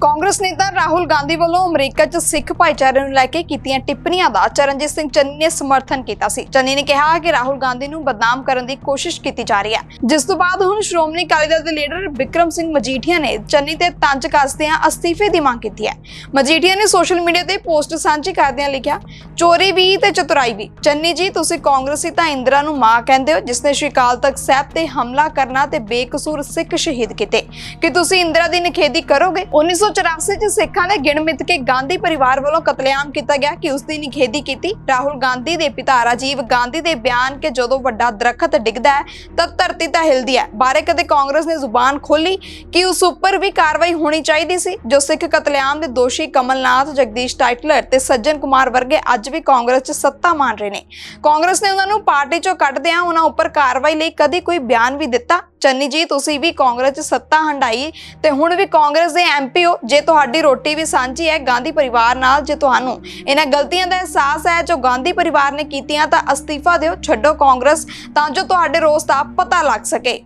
có Congress ਨੇਤਾ ਰਾਹੁਲ ਗਾਂਧੀ ਵੱਲੋਂ America 'ਚ ਸਿੱਖ ਭਾਈਚਾਰੇ ਨੂੰ ਲੈ ਕੇ ਕੀਤੀਆਂ ਟਿੱਪਣੀਆਂ ਦਾ ਚਰਨਜੀਤ ਸਿੰਘ ਚੰਨੀ ਨੇ ਸਮਰਥਨ ਕੀਤਾ ਸੀ। ਚੰਨੀ ਨੇ ਕਿਹਾ ਕਿ ਰਾਹੁਲ ਗਾਂਧੀ ਨੂੰ ਬਦਨਾਮ ਕਰਨ ਦੀ ਕੋਸ਼ਿਸ਼ ਕੀਤੀ ਜਾ ਰਹੀ ਹੈ। ਜਿਸ ਤੋਂ ਬਾਅਦ ਹੁਣ ਸ਼੍ਰੋਮਣੀ ਅਕਾਲੀ ਦਲ ਦੇ ਲੀਡਰ ਵਿਕਰਮ ਸਿੰਘ ਮਜੀਠੀਆ ਨੇ ਚੰਨੀ ਤੇ ਤੰਜ ਕੱਸਦਿਆਂ ਅਸਤੀਫੇ ਦੀ ਮੰਗ ਕੀਤੀ ਹੈ। ਮਜੀਠੀਆ ਨੇ ਸੋਸ਼ਲ ਮੀਡੀਆ ਤੇ ਪੋਸਟ ਸਾਂਝੀ ਕਰਦਿਆਂ ਲਿਖਿਆ, ਚੋਰੀ ਵੀ ਤੇ ਚਤੁਰਾਈ ਵੀ। ਚੰਨੀ ਜੀ, ਤੁਸੀਂ ਕਾਂਗਰਸੀ ਤਾਂ ਇੰਦਰਾ ਨੂੰ ਮਾਂ ਕਹਿੰਦੇ ਹੋ ਜਿਸ ਨੇ ਸ਼੍ਰੀ ਅਕਾਲ ਤਖਤ ਸਾਹਿਬ ਤੇ ਹਮਲਾ ਕਰਨਾ ਤੇ ਬੇਕਸੂਰ ਸਿੱਖ ਸ਼ਹੀਦ ਕੀਤੇ। ਕਿ ਤੁਸੀਂ ਇੰਦਰਾ ਦੀ ਨਿਖੇਧੀ ਕਰੋਗੇ? 1984 ਚ ਸਿੱਖਾਂ ਦੇ ਗਿਣ ਕੇ ਗਾਂਧੀ ਪਰਿਵਾਰ ਵੱਲੋਂ ਕਤਲੇਆਮ ਕੀਤਾ ਗਿਆ ਕਿ ਉਸ ਦੀ ਨਿਖੇਧੀ ਕੀਤੀ। ਰਾਹੁਲ ਗਾਂਧੀ ਦੇ ਪਿਤਾ ਰਾਜੀਵ ਗਾਂਧੀ ਦੇ ਬਿਆਨ ਕਿ ਜਦੋਂ ਵੱਡਾ ਦਰਖਤ ਡਿੱਗਦਾ ਹੈ ਤਾਂ ਧਰਤੀ ਤਾਂ ਹਿਲਦੀ ਹੈ। ਬਾਰੇ ਕਦੇ ਕਾਂਗਰਸ ਨੇ ਜ਼ੁਬਾਨ ਖੋਲੀ ਕਿ ਉਸ ਉੱਪਰ ਵੀ ਕਾਰਵਾਈ ਹੋਣੀ ਚਾਹੀਦੀ ਸੀ, ਜੋ ਸਿੱਖ ਕਤਲੇਆਮ ਦੇ ਦੋਸ਼ੀ ਕਮਲਨਾਥ, ਜਗਦੀਸ਼ ਟਾਈਟਲਰ ਤੇ ਸੱਜਣ ਕੁਮਾਰ ਵਰਗੇ ਅੱਜ ਵੀ ਕਾਂਗਰਸ 'ਚ ਸੱਤਾ ਮਾਣ ਰਹੇ ਨੇ। ਕਾਂਗਰਸ ਨੇ ਉਹਨਾਂ ਨੂੰ ਪਾਰਟੀ 'ਚੋਂ ਕੱਢਦਿਆਂ ਉਹਨਾਂ ਉੱਪਰ ਕਾਰਵਾਈ ਲਈ ਕਦੇ ਕੋਈ ਬਿਆਨ ਵੀ ਦਿੱਤਾ। ਚੰਨੀ ਜੀ, ਤੁਸੀਂ ਵੀ ਕਾਂਗਰਸ 'ਚ ਸੱਤਾ ਹੰਡਾਈ, ਤੇ ਹੁਣ ਵੀ ਕਾਂਗਰਸ ਦੇ ਐਮਪੀ ਹੋ, ਜੇ ਤੁਹਾਡੀ ਰੋਟੀ ਵੀ ਸਾਂਝੀ ਹੈ ਗਾਂਧੀ ਪਰਿਵਾਰ ਨਾਲ, ਜੇ ਤੁਹਾਨੂੰ ਇਹਨਾਂ ਗਲਤੀਆਂ ਦਾ ਅਹਿਸਾਸ ਹੈ ਜੋ ਗਾਂਧੀ ਪਰਿਵਾਰ ਨੇ ਕੀਤੀਆਂ, ਤਾਂ ਅਸਤੀਫਾ ਦਿਓ, ਛੱਡੋ ਕਾਂਗਰਸ, ਤਾਂ ਜੋ ਤੁਹਾਡੇ ਰੋਸ ਦਾ ਪਤਾ ਲੱਗ ਸਕੇ।